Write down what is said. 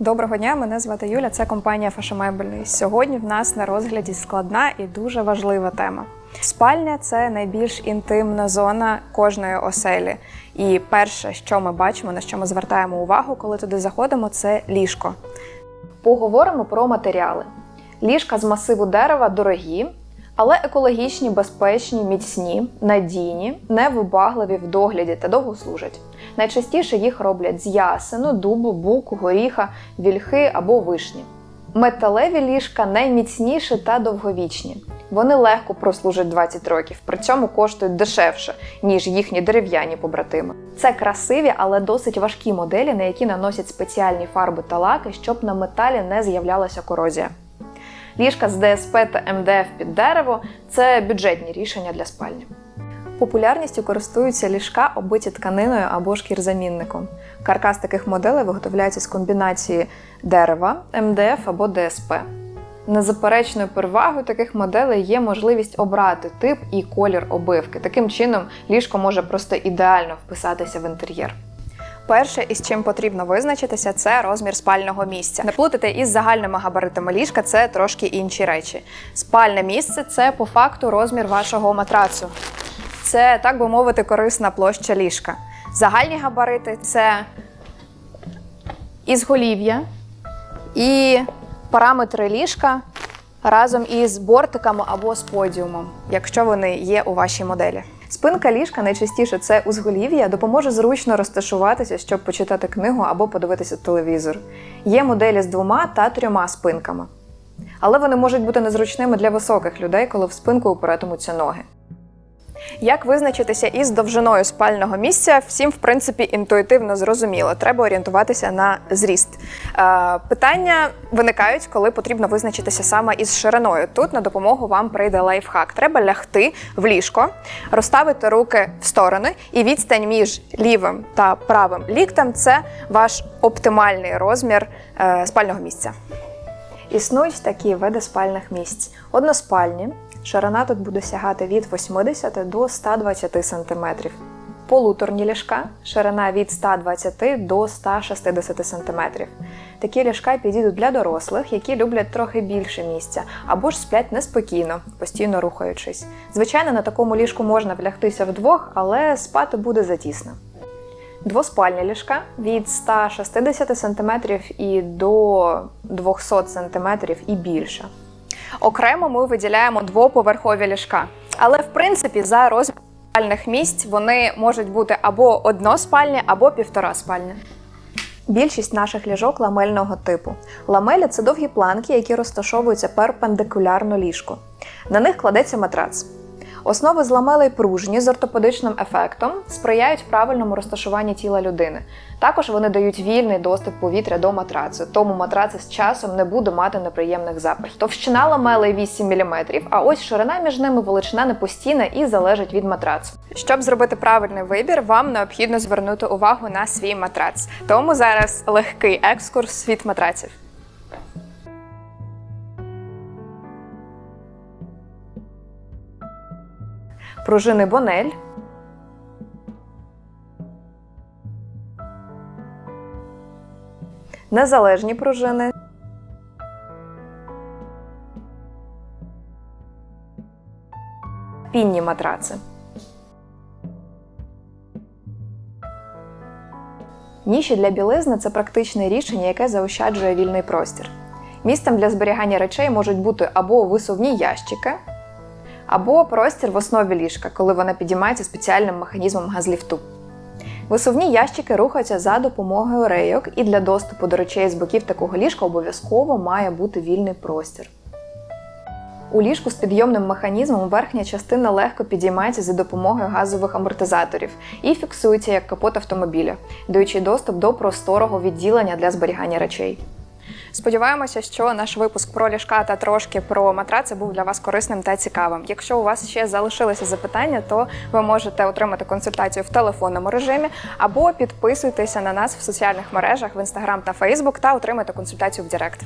Доброго дня, мене звати Юля. Це компанія Фашомебельний. Сьогодні в нас на розгляді складна і дуже важлива тема. Спальня це найбільш інтимна зона кожної оселі. І перше, що ми бачимо, на що ми звертаємо увагу, коли туди заходимо, це ліжко. Поговоримо про матеріали. Ліжка з масиву дерева дорогі, але екологічні, безпечні, міцні, надійні, невибагливі в догляді та довго служать. Найчастіше їх роблять з ясену, дубу, буку, горіха, вільхи або вишні. Металеві ліжка найміцніші та довговічні. Вони легко прослужать 20 років, при цьому коштують дешевше, ніж їхні дерев'яні побратими. Це красиві, але досить важкі моделі, на які наносять спеціальні фарби та лаки, щоб на металі не з'являлася корозія. Ліжка з ДСП та МДФ під дерево це бюджетні рішення для спальні. Популярністю користуються ліжка, оббиті тканиною або шкірзамінником. Каркас таких моделей виготовляється з комбінації дерева, МДФ або ДСП. Незаперечною перевагою таких моделей є можливість обрати тип і колір обивки. Таким чином, ліжко може просто ідеально вписатися в інтер'єр. Перше, із чим потрібно визначитися, це розмір спального місця. Не плутати із загальними габаритами ліжка це трошки інші речі. Спальне місце це по факту розмір вашого матрацу. Це, так би мовити, корисна площа ліжка. Загальні габарити це ізголів'я і параметри ліжка разом із бортиками або з подіумом, якщо вони є у вашій моделі. Спинка ліжка найчастіше це узголів'я, допоможе зручно розташуватися, щоб почитати книгу або подивитися телевізор. Є моделі з двома та трьома спинками. Але вони можуть бути незручними для високих людей, коли в спинку упиратимуться ноги. Як визначитися із довжиною спального місця, всім, в принципі, інтуїтивно зрозуміло. Треба орієнтуватися на зріст. Е, питання виникають, коли потрібно визначитися саме із шириною. Тут на допомогу вам прийде лайфхак. Треба лягти в ліжко, розставити руки в сторони, і відстань між лівим та правим ліктем це ваш оптимальний розмір е, спального місця. Існують такі види спальних місць: односпальні. Ширина тут буде сягати від 80 до 120 см. Полуторні ліжка ширина від 120 до 160 см. Такі ліжка підійдуть для дорослих, які люблять трохи більше місця, або ж сплять неспокійно, постійно рухаючись. Звичайно, на такому ліжку можна влягтися вдвох, але спати буде затісно. Двоспальні ліжка від 160 см і до 200 см і більше. Окремо ми виділяємо двоповерхові ліжка. Але в принципі за розміром спальних місць вони можуть бути або односпальні, або півтора спальні. Більшість наших ліжок ламельного типу. Ламелі це довгі планки, які розташовуються перпендикулярно ліжку. На них кладеться матрац. Основи з ламелей пружні з ортопедичним ефектом сприяють правильному розташуванні тіла людини. Також вони дають вільний доступ повітря до матрацу, тому матраци з часом не буде мати неприємних запахів. Товщина ламелей 8 мм, а ось ширина між ними величина не постійна і залежить від матрацу. Щоб зробити правильний вибір, вам необхідно звернути увагу на свій матрац. Тому зараз легкий екскурс світ матраців. Пружини Бонель. Незалежні пружини. Пінні матраци. Ніші для білизни це практичне рішення, яке заощаджує вільний простір. Місцем для зберігання речей можуть бути або висувні ящики, або простір в основі ліжка, коли вона підіймається спеціальним механізмом газліфту. Висувні ящики рухаються за допомогою рейок, і для доступу до речей з боків такого ліжка обов'язково має бути вільний простір. У ліжку з підйомним механізмом верхня частина легко підіймається за допомогою газових амортизаторів і фіксується як капот автомобіля, даючи доступ до просторого відділення для зберігання речей. Сподіваємося, що наш випуск про ліжка та трошки про матраци був для вас корисним та цікавим. Якщо у вас ще залишилися запитання, то ви можете отримати консультацію в телефонному режимі або підписуйтеся на нас в соціальних мережах в Instagram та Facebook та отримати консультацію в Директ.